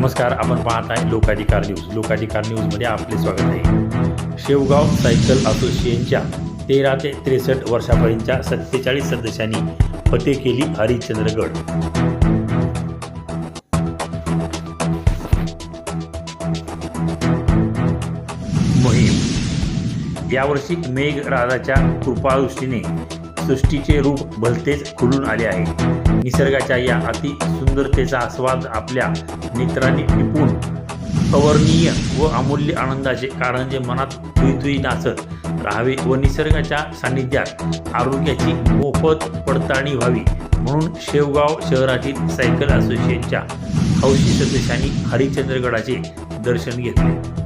नमस्कार आपण पाहत आहे लोकाधिकार न्यूज. लोकाधिकार न्यूजमध्ये आपले स्वागत आहे. शेवगाव सायकल असोसिएशनच्या तेरा ते त्रेसष्ट वर्षापर्यंतच्या सत्तेचाळीस सदस्यांनी फते केली हरिश्चंद्रगड. मोहीम. यावर्षी मेघराजाच्या कृपादृष्टीने सृष्टीचे रूप भलतेच खुलून आले आहे. निसर्गाच्या या अति सुंदरतेचा आस्वाद आपल्या नेत्रांनी टिपून अवर्णीय व अमूल्य आनंदाचे कारण जे मनात तुईतुई नाचत राहावे व निसर्गाच्या सान्निध्यात आरोग्याची मोफत पडताळणी व्हावी म्हणून शेवगाव शहरातील सायकल असोसिएशनच्या हौशी सदस्यांनी हरिश्चंद्रगडाचे दर्शन घेतले.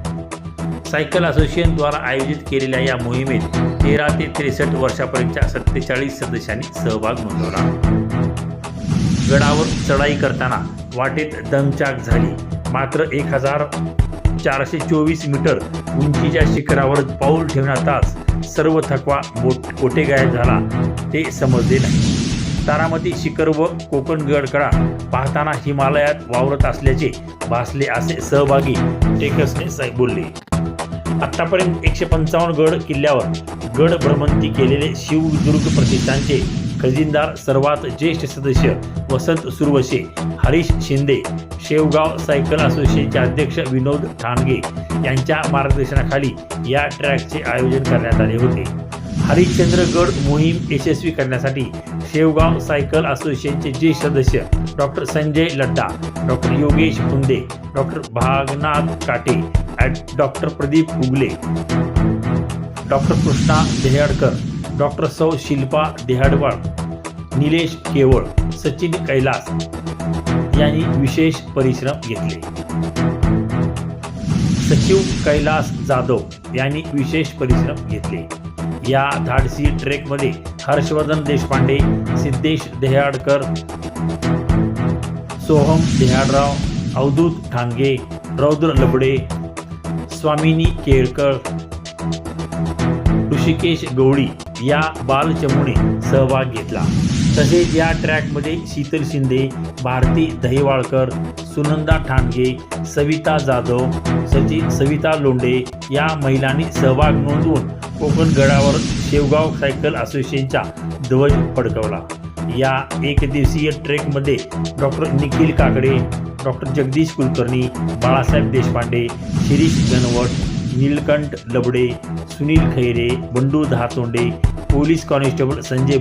सायकल असोसिएशनद्वारा आयोजित केलेल्या या मोहिमेत तेरा ते त्रेसष्ट वर्षापर्यंतच्या सत्तेचाळीस सदस्यांनी सहभाग नोंदवला. गडावर चढाई करताना वाटेत दमचाक झाली. मात्र एक हजार चारशे चोवीस मीटर उंचीच्या शिखरावर पाऊल ठेवण्यातच सर्व थकवा बोट कोठे गायब झाला ते समजले नाही. तारामती शिखर व कोकण गडकडा पाहताना हिमालयात वावरत असल्याचे भासले असे सहभागी टेकसने साहेब बोलले. आतापर्यंत एकशे पंचावन्न गड किल्ल्यावर गड भ्रमंती केलेले शिवदुर्ग प्रतिष्ठानचे खजिनदार सर्वात ज्येष्ठ सदस्य वसंत सुरवशे हरीश शिंदे शेवगाव सायकल असोसिएशनचे अध्यक्ष विनोद ठाणगे यांच्या मार्गदर्शनाखाली या ट्रॅकचे आयोजन करण्यात आले होते. हरिश्चंद्रगड मोहीम यशस्वी करण्यासाठी शेवगाव सायकल असोसिएशनचे ज्येष्ठ सदस्य doctor Sanjay Ladda doctor Yogesh Punde doctor Bhagnath Kate at doctor Pradeep Hugle doctor Krishna Dehadkar doctor सौ शिल्पा देहाडवाळ निलेश केवळ सचिन कैलास यांनी विशेष परिश्रम घेतले. सचिव कैलास जाधव यांनी विशेष परिश्रम घेतले. या धाडसी ट्रेकमध्ये हर्षवर्धन देशपांडे सिद्धेश देहाडकर सोहम देहाडराव अवधूत ठांगे रौद्र लबडे स्वामिनी केळकर ऋषिकेश गवळी या बालचमूने सहभाग घेतला. तसेच या ट्रॅकमध्ये शीतल शिंदे भारती दहिवाळकर सुनंदा ठाणगे सविता जाधव सची सविता लोंडे या महिलांनी सहभाग नोंदवून कोकण गडावर शेवगाव सायकल असोसिएशनचा ध्वज फडकवला. या एकदिवसीय ट्रेकमध्ये doctor Nikhil Kakade doctor Jagdish Kulkarni Balasaheb Deshpande Shirish Ganwat Nilkanth Labde Sunil Khaire Bandu Dahatonde police constable Sanjay